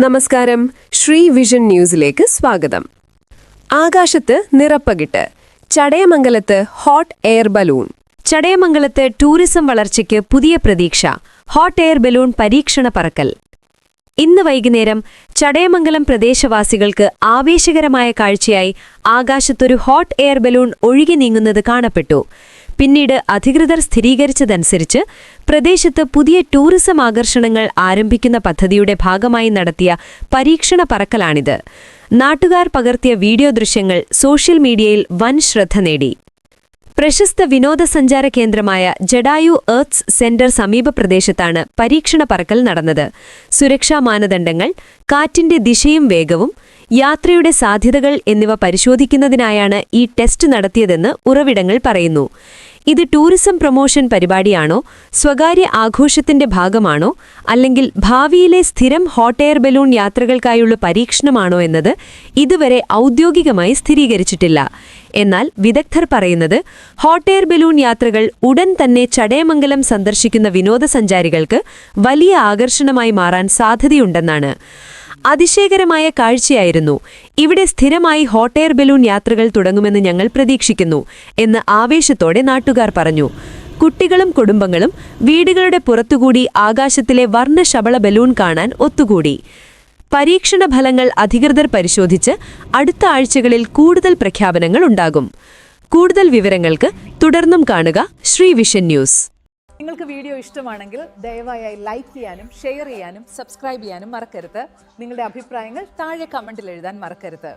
നമസ്കാരം. ശ്രീ വിഷൻ ന്യൂസിലേക്ക് സ്വാഗതം. ആകാശത്ത് നിറപ്പകിട്ട് ചടയമംഗലത്ത് ഹോട്ട് എയർ ബലൂൺ. ചടയമംഗലത്ത് ടൂറിസം വളർച്ചയ്ക്ക് പുതിയ പ്രതീക്ഷ. ഹോട്ട് എയർ ബലൂൺ പരീക്ഷണ പറക്കൽ. ഇന്ന് വൈകുന്നേരം ചടയമംഗലം പ്രദേശവാസികൾക്ക് ആവേശകരമായ കാഴ്ചയായി ആകാശത്തൊരു ഹോട്ട് എയർ ബലൂൺ ഒഴുകി നീങ്ങുന്നത് കാണപ്പെട്ടു. പിന്നീട് അധികൃതർ സ്ഥിരീകരിച്ചതനുസരിച്ച് പ്രദേശത്ത് പുതിയ ടൂറിസം ആകർഷണങ്ങൾ ആരംഭിക്കുന്ന പദ്ധതിയുടെ ഭാഗമായി നടത്തിയ പരീക്ഷണ പറക്കലാണിത്. നാട്ടുകാർ പകർത്തിയ വീഡിയോ ദൃശ്യങ്ങൾ സോഷ്യൽ മീഡിയയിൽ വൻ ശ്രദ്ധ നേടി. പ്രശസ്ത വിനോദസഞ്ചാര കേന്ദ്രമായ ജഡായു എർത്ത്സ് സെന്റർ സമീപ പ്രദേശത്താണ് പരീക്ഷണ പറക്കൽ നടന്നത്. സുരക്ഷാ മാനദണ്ഡങ്ങൾ കാറ്റിന്റെ ദിശയും വേഗവും യാത്രയുടെ സാധ്യതകൾ എന്നിവ പരിശോധിക്കുന്നതിനായാണ് ഈ ടെസ്റ്റ് നടത്തിയതെന്ന് ഉറവിടങ്ങൾ പറയുന്നു. ഇത് ടൂറിസം പ്രൊമോഷൻ പരിപാടിയാണോ സ്വകാര്യ ആഘോഷത്തിന്റെ ഭാഗമാണോ അല്ലെങ്കിൽ ഭാവിയിലെ സ്ഥിരം ഹോട്ട് എയർ ബലൂൺ യാത്രകൾക്കായുള്ള പരീക്ഷണമാണോ എന്നത് ഇതുവരെ ഔദ്യോഗികമായി സ്ഥിരീകരിച്ചിട്ടില്ല. എന്നാൽ വിദഗ്ധർ പറയുന്നത് ഹോട്ട് എയർ ബലൂൺ യാത്രകൾ ഉടൻ തന്നെ ചടയമംഗലം സന്ദർശിക്കുന്ന വിനോദസഞ്ചാരികൾക്ക് വലിയ ആകർഷണമായി മാറാൻ സാധ്യതയുണ്ടെന്നാണ്. അതിശയകരമായ കാഴ്ചയായിരുന്നു. ഇവിടെ സ്ഥിരമായി ഹോട്ട് എയർ ബലൂൺ യാത്രകൾ തുടങ്ങുമെന്ന് ഞങ്ങൾ പ്രതീക്ഷിക്കുന്നു എന്ന് ആവേശത്തോടെ നാട്ടുകാർ പറഞ്ഞു. കുട്ടികളും കുടുംബങ്ങളും വീടുകളുടെ പുറത്തുകൂടി ആകാശത്തിലെ വർണശബള ബലൂൺ കാണാൻ ഒത്തുകൂടി. പരീക്ഷണ ഫലങ്ങൾ അധികൃതർ പരിശോധിച്ച് അടുത്ത ആഴ്ചകളിൽ കൂടുതൽ പ്രഖ്യാപനങ്ങൾ ഉണ്ടാകും. കൂടുതൽ വിവരങ്ങൾക്ക് തുടർന്നും കാണുക ശ്രീ വിഷൻ ന്യൂസ്. നിങ്ങൾക്ക് വീഡിയോ ഇഷ്ടമാണെങ്കിൽ ദയവായി ലൈക്ക് ചെയ്യാനും ഷെയർ ചെയ്യാനും സബ്സ്ക്രൈബ് ചെയ്യാനും മറക്കരുത്. നിങ്ങളുടെ അഭിപ്രായങ്ങൾ താഴെ കമന്റിൽ എഴുതാൻ മറക്കരുത്.